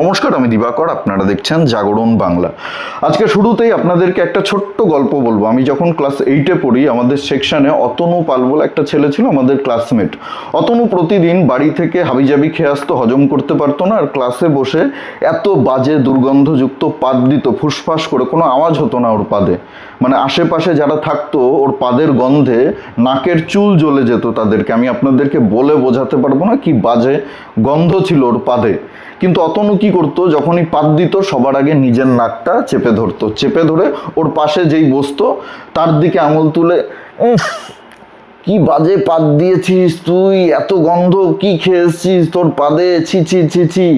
নমস্কার, আমি দিবাকর, আপনারা দেখছেন জাগরণ বাংলা। আজকে শুরুতেই আপনাদেরকে একটা ছোট্ট গল্প বলব। আমি যখন ক্লাস এইটে পড়ি, আমাদের সেকশনে অতনু পাল বলে একটা ছেলে ছিল আমাদের ক্লাসমেট অতনু প্রতিদিন বাড়ি থেকে হাবিজাবি খেয়ে আসতো, হজম করতে পারতো না, আর ক্লাসে বসে এত বাজে দুর্গন্ধযুক্ত পাদ দিত, ফুসফাস করে, কোনো আওয়াজ হতো না ওর পাদে। মানে আশেপাশে যারা থাকতো, ওর পাদের গন্ধে নাকের চুল জ্বলে যেত তাদেরকে। আমি আপনাদেরকে বলে বোঝাতে পারব না কি বাজে গন্ধ ছিল ওর পাদে। কিন্তু অতনু কি করতো? যখনই পাত দিত, সবার আগে নিজের নাকটা চেপে ধরতো। চেপে ধরে ওর পাশে যেই বসতো, তার দিকে আঙুল তুলে কি বাজে পাত দিয়েছিস তুই? এত গন্ধ, কি খেয়েছিস তোর পাদে? ছি ছি ছি ছি।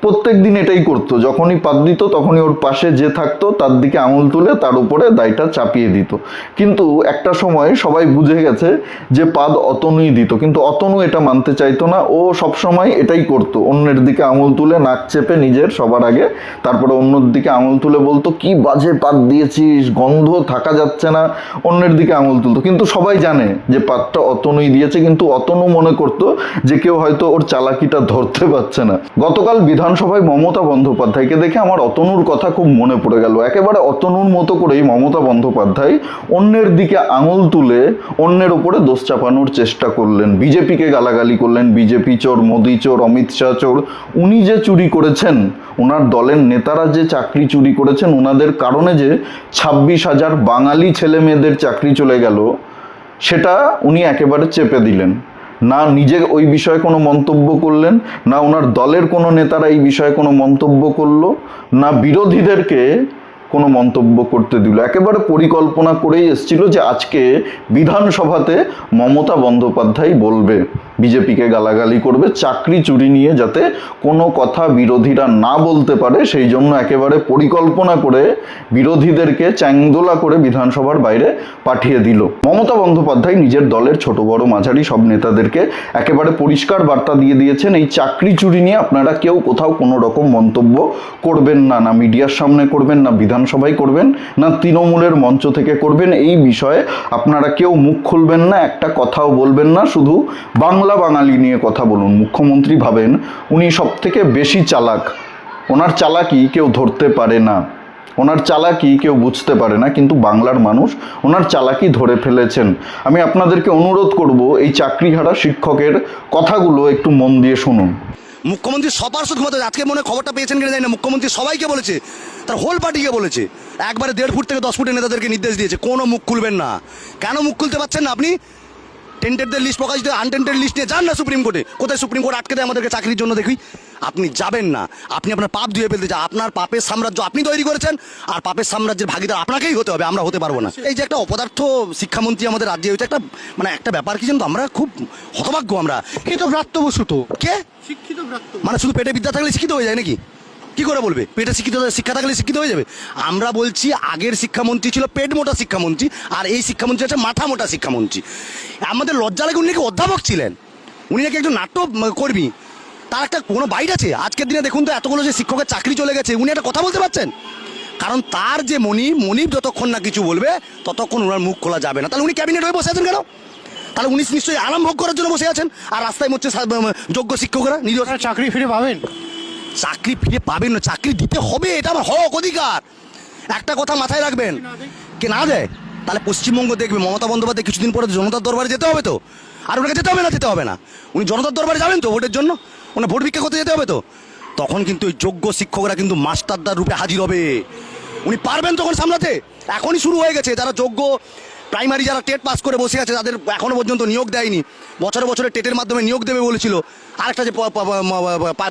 প্রত্যেক দিন এটাই করতো। যখনই পাত দিত, তখনই ওর পাশে যে থাকতো, তার দিকে আঙুল তুলে তার উপরে দায়টা চাপিয়ে দিত। কিন্তু একটা সময় সবাই বুঝে গেছে যে পাদ অতনুই দিত। কিন্তু অতনু এটা মানতে চাইতো না। ও সব সময় এটাই করতো। অন্যের দিকে আঙুল তুলে নাক চেপে নিজের সবার আগে, তারপরে অন্যর দিকে আঙুল তুলে বলতো, কি বাজে পাত দিয়েছিস? গন্ধ থাকা যাচ্ছে না। অন্যের দিকে আঙুল তুলতো। কিন্তু সবাই জানে যে পাতটা অতনুই দিয়েছে। কিন্তু অতনু মনে করতো যে কেউ হয়তো ওর চালাকিটা ধরতে পারছে না। গতকাল বিধানসভায় মমতা বন্দ্যোপাধ্যায়কে দেখে আমার অতনুর কথা খুব মনে পড়ে গেল। একেবারে অতনুর মতো করেই মমতা বন্দ্যোপাধ্যায় অন্যের দিকে আঙুল তুলে অন্যের ওপরে দোষ চাপানোর চেষ্টা করলেন। বিজেপিকে গালাগালি করলেন। বিজেপি চোর, মোদি চোর, অমিত শাহ চোর। উনি যে চুরি করেছেন, ওনার দলের নেতারা যে চাকরি চুরি করেছেন, ওনাদের কারণে যে ছাব্বিশ হাজার বাঙালি ছেলে মেয়েদের চাকরি চলে গেল, সেটা উনি একেবারে চেপে দিলেন। না নিজে ওই বিষয়ে কোনো মন্তব্য করলেন, না ওনার দলের কোনো নেতারা এই বিষয়ে কোনো মন্তব্য করল, না বিরোধীদেরকে কোনো মন্তব্য করতে দিল। একেবারে পরিকল্পনা করেই এসেছিল যে আজকে বিধানসভাতে মমতা বন্দ্যোপাধ্যায় বলবে। বিজেপিকে গালাগালি করবে, চাকরি চুরি নিয়ে যাতে কোনো কথা বিরোধীরা না বলতে পারে, সেই জন্য একেবারে পরিকল্পনা করে বিরোধীদেরকে চ্যাংদোলা করে বিধানসভার বাইরে পাঠিয়ে দিল। মমতা বন্দ্যোপাধ্যায় নিজের দলের ছোট বড় মাঝারি সব নেতাদেরকে একেবারে পরিষ্কার বার্তা দিয়ে দিয়েছেন, এই চাকরি চুরি নিয়ে আপনারা কেউ কোথাও কোনো রকম মন্তব্য করবেন না না মিডিয়ার সামনে করবেন, না বিধানসভায় করবেন, না তৃণমূলের মঞ্চ থেকে করবেন, এই বিষয়ে আপনারা কেউ মুখ খুলবেন না, একটা কথাও বলবেন না, শুধু বাংলা বাঙালি নিয়ে কথা বলুন, মুখ্যমন্ত্রী ভাবেন উনি সব থেকে বেশি চালাক। ওনার চালাকি কেউ ধরতে পারে না। ওনার চালাকি কেউ বুঝতে পারে না, কিন্তু বাংলার মানুষ ওনার চালাকি ধরে ফেলেছেন। আমি আপনাদেরকে অনুরোধ করব, এই চাকরিহারা শিক্ষকের কথাগুলো একটু মন দিয়ে শুনুন। মুখ্যমন্ত্রী সপার্ষদ ক্ষমতা আজকে মনে খবরটা পেয়েছেন কিনা জানি না। মুখ্যমন্ত্রী সবাইকে বলেছে, তার হোল পার্টিকে বলেছে। একবারে দেড় ফুট থেকে দশ ফুটের নেতাদেরকে নির্দেশ দিয়েছে। কোনো মুখ খুলবেন না। কেন মুখ খুলতে পারছেন না আপনি? টেন্টেডদের লিস্ট প্রকাশিত আনটেন্টেড লিস্ট নিয়ে যান না সুপ্রিম কোর্টে কোথায় সুপ্রিম কোর্ট আটকে দেয় আমাদেরকে চাকরির জন্য দেখি। আপনি যাবেন না। আপনি আপনার পাপ ধুয়ে ফেলতে চান। আপনার পাপের সাম্রাজ্য আপনি তৈরি করেছেন আর পাপের সাম্রাজ্যের ভাগিদার আপনাকেই হতে হবে আমরা হতে পারব না। এই যে একটা অপদার্থ শিক্ষামন্ত্রী আমাদের রাজ্যে হয়েছে একটা মানে একটা ব্যাপার কি জানো তো, আমরা খুব হতভাগ্য আমরা। শিক্ষিত ব্রাত্যবসুত কে? শিক্ষিত মানে শুধু পেটে বিদ্যা থাকলে শিক্ষিত হয়ে যায় নাকি? কি করে বলবে? পেটে শিক্ষিত শিক্ষা থাকলে শিক্ষিত হয়ে যাবে। আমরা বলছি আগের শিক্ষামন্ত্রী ছিল পেট মোটা শিক্ষামন্ত্রী, আর এই শিক্ষামন্ত্রী হচ্ছে মাথা মোটা শিক্ষামন্ত্রী। আমাদের লজ্জা লাগে উনি নাকি অধ্যাপক ছিলেন। উনি নাকি একজন নাট্য কর্মী। তার একটা কোনো বাইট আছে? আজকের দিনে দেখুন তো এতগুলো যে শিক্ষকের চাকরি চলে গেছে, উনি একটা কথা বলতে পারছেন? কারণ তার যে মনিব মনিব যতক্ষণ না কিছু বলবে, ততক্ষণ ওনার মুখ খোলা যাবে না। তাহলে উনি ক্যাবিনেট হয়ে বসে আছেন কেন? তাহলে উনি নিশ্চয়ই আরাম ভোগ করার জন্য বসে আছেন, আর রাস্তায় সা- যোগ্য শিক্ষকরা নিজ আপনারা চাকরি ফিরে পাবেন। চাকরি ফিরে পাবেন না, চাকরি দিতে হবে, এটা আমার হক অধিকার। একটা কথা মাথায় রাখবেন, কে না দেয়, তাহলে পশ্চিমবঙ্গ দেখবে, মমতা বন্দ্যোপাধ্যায় কিছুদিন পরে জনতার দরবারে যেতে হবে তো। আর ওনাকে যেতে হবে না, যেতে হবে না। উনি জনতার দরবারে যাবেন তো ভোটের জন্য? ওনার ভোট ভিক্ষা করতে যেতে হবে তো? তখন কিন্তু ওই যোগ্য শিক্ষকরা কিন্তু মাস্টারদার রূপে হাজির হবে। উনি পারবেন তখন সামলাতে। এখনই শুরু হয়ে গেছে, যারা যোগ্য প্রাইমারি যারা টেট পাস করে বসে আছে তাদের এখনও পর্যন্ত নিয়োগ দেয়নি। বছরে বছরে টেটের মাধ্যমে নিয়োগ দেবে বলেছিল। আরেকটা যে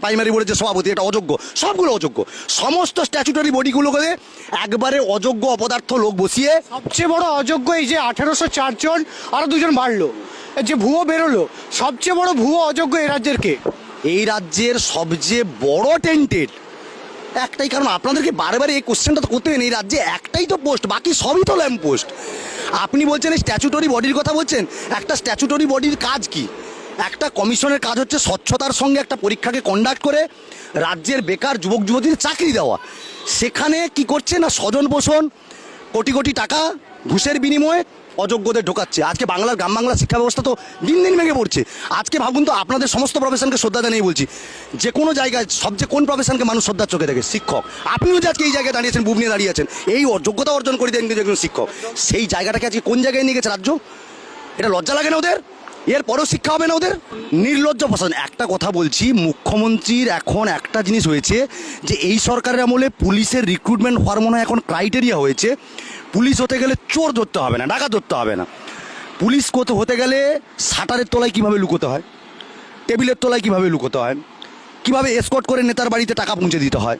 প্রাইমারি বোর্ডের যে সভাপতি এটা অযোগ্য। সবগুলো অযোগ্য। সমস্ত স্ট্যাচুটারি বডিগুলোকে একবারে অযোগ্য অপদার্থ লোক বসিয়ে সবচেয়ে বড় অযোগ্য এই যে আঠেরোশো চারজন আরও দুজন বাড়লো। যে ভুয়ো বেরোলো সবচেয়ে বড় ভুয়ো অযোগ্য এই রাজ্যের কে? এই রাজ্যের সবচেয়ে বড় টেন্টেড একটাই কারণ আপনাদেরকে বারে বারে এই কোশ্চেনটা তো করতে। এই রাজ্যে একটাই তো পোস্ট বাকি সবই তো ল্যাম্প পোস্ট আপনি বলছেন এই স্ট্যাচুটরি বডির কথা বলছেন? একটা স্ট্যাচুটরি বডির কাজ কি? একটা কমিশনের কাজ হচ্ছে স্বচ্ছতার সঙ্গে একটা পরীক্ষাকে কন্ডাক্ট করে রাজ্যের বেকার যুবক যুবতীদের চাকরি দেওয়া। সেখানে কি করছে না স্বজন পোষণ কোটি কোটি টাকা ঘুষের বিনিময়ে অযোগ্যদের ঢোকাচ্ছে। আজকে বাংলার গ্রাম বাংলার শিক্ষা ব্যবস্থা তো দিন দিন ভেঙে পড়ছে। আজকে ভাবুন তো, আপনাদের সমস্ত প্রফেশনকে শ্রদ্ধা জানিয়ে বলছি। যে কোনো জায়গায় সবচেয়ে কোন প্রফেশনকে মানুষ শ্রদ্ধার চোখে দেখে? শিক্ষক। আপনিও যে আজকে এই জায়গায় দাঁড়িয়েছেন বুব নিয়ে দাঁড়িয়েছেন এই অ- যোগ্যতা অর্জন করে দেন একজন শিক্ষক। সেই জায়গাটাকে আজকে কোন জায়গায় নিয়ে গেছে রাজ্য? এটা লজ্জা লাগে না ওদের? এর পরেও শিক্ষা হবে না ওদের? নির্লজ্জ প্রশাসন। একটা কথা বলছি, মুখ্যমন্ত্রীর এখন একটা জিনিস হয়েছে যে, এই সরকারের আমলে পুলিশের রিক্রুটমেন্ট হওয়ার মনে হয় এখন ক্রাইটেরিয়া হয়েছে। পুলিশ হতে গেলে চোর ধরতে হবে না ডাকা ধরতে হবে না। পুলিশ কোতে হতে গেলে শাটারের তলায় কীভাবে লুকোতে হয়? টেবিলের তলায় কীভাবে লুকোতে হয়? কীভাবে এসকট করে নেতার বাড়িতে টাকা পৌঁছে দিতে হয়?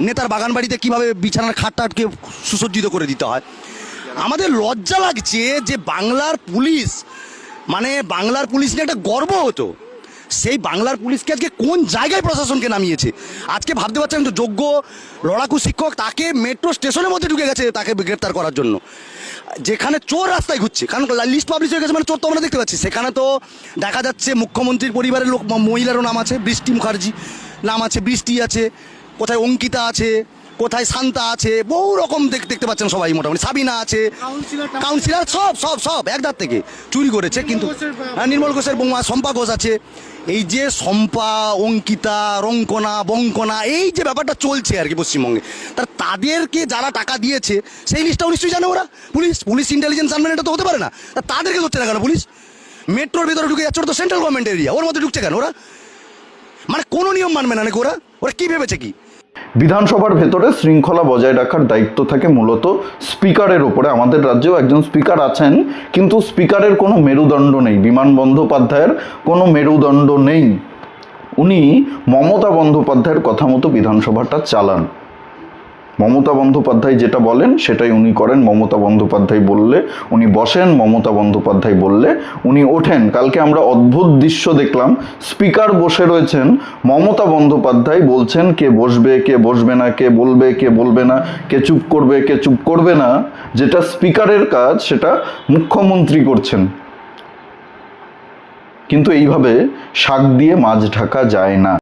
নেতার বাগান বাড়িতে কীভাবে বিছানার খাট টাটকে সুসজ্জিত করে দিতে হয়? আমাদের লজ্জা লাগছে যে বাংলার পুলিশ মানে বাংলার পুলিশ নিয়ে একটা গর্ব হতো। সেই বাংলার পুলিশকে আজকে কোন জায়গায় প্রশাসনকে নামিয়েছে? আজকে ভাবতে পারছেন তো যোগ্য লড়াকু শিক্ষক তাকে মেট্রো স্টেশনের মধ্যে ঢুকে গেছে, তাকে গ্রেপ্তার করার জন্য। যেখানে চোর রাস্তায় ঘুরছে, কারণ লিস্ট পাবলিশ হয়ে গেছে মানে চোর তো আমরা দেখতে পাচ্ছি। সেখানে তো দেখা যাচ্ছে মুখ্যমন্ত্রীর পরিবারের লোক, মহিলারও নাম আছে, বৃষ্টি মুখার্জি নাম আছে, বৃষ্টি আছে, কোথায় অঙ্কিতা আছে কোথায় শান্তা আছে বহু রকম দেখ- দেখতে পাচ্ছেন সবাই মোটামুটি। সাবিনা আছে কাউন্সিলর সব সব সব একদার থেকে। চুরি করেছে কিন্তু হ্যাঁ, নির্মল ঘোষের বৌমা শম্পা ঘোষ আছে। এই যে শম্পা অঙ্কিতা রঙ্কনা বঙ্কনা এই যে ব্যাপারটা চলছে আর কি পশ্চিমবঙ্গে তার তাদেরকে যারা টাকা দিয়েছে সেই লিস্টটাও নিশ্চয়ই জানে ওরা? পুলিশ পুলিশ ইন্টেলিজেন্স আনবেন এটা তো হতে পারে না। তা তাদেরকে ধরছে না কেন পুলিশ? মেট্রোর ভিতরে ঢুকে যাচ্ছে তো সেন্ট্রাল গভর্নমেন্ট এরিয়া ওর মধ্যে ঢুকছে কেন ওরা? মানে কোনো নিয়ম মানবে না নাকি ওরা? ওরা কী ভেবেছে কি? বিধানসভার ভেতরে শৃঙ্খলা বজায় রাখার দায়িত্ব থাকে মূলত স্পিকারের ওপরে আমাদের রাজ্যেও একজন স্পিকার আছেন, কিন্তু স্পিকারের কোনো মেরুদণ্ড নেই। বিমান বন্দ্যোপাধ্যায়ের কোনো মেরুদণ্ড নেই। উনি মমতা বন্দ্যোপাধ্যায়ের কথা মতো বিধানসভাটা চালান। মমতা বন্দ্যোপাধ্যায় যেটা বলেন, সেটাই উনি করেন। মমতা বন্দ্যোপাধ্যায় বললে উনি বসেন, মমতা বন্দ্যোপাধ্যায় বললে উনি ওঠেন। কালকে আমরা অদ্ভুত দৃশ্য দেখলাম। স্পিকার বসে রয়েছেন। মমতা বন্দ্যোপাধ্যায় বলছেন, কে বসবে কে বসবে না, কে বলবে কে বলবে না, কে চুপ করবে, কে চুপ করবে না? যেটা স্পিকারের কাজ, সেটা মুখ্যমন্ত্রী করছেন। কিন্তু এইভাবে শাক দিয়ে মাছ ঢাকা যায় না।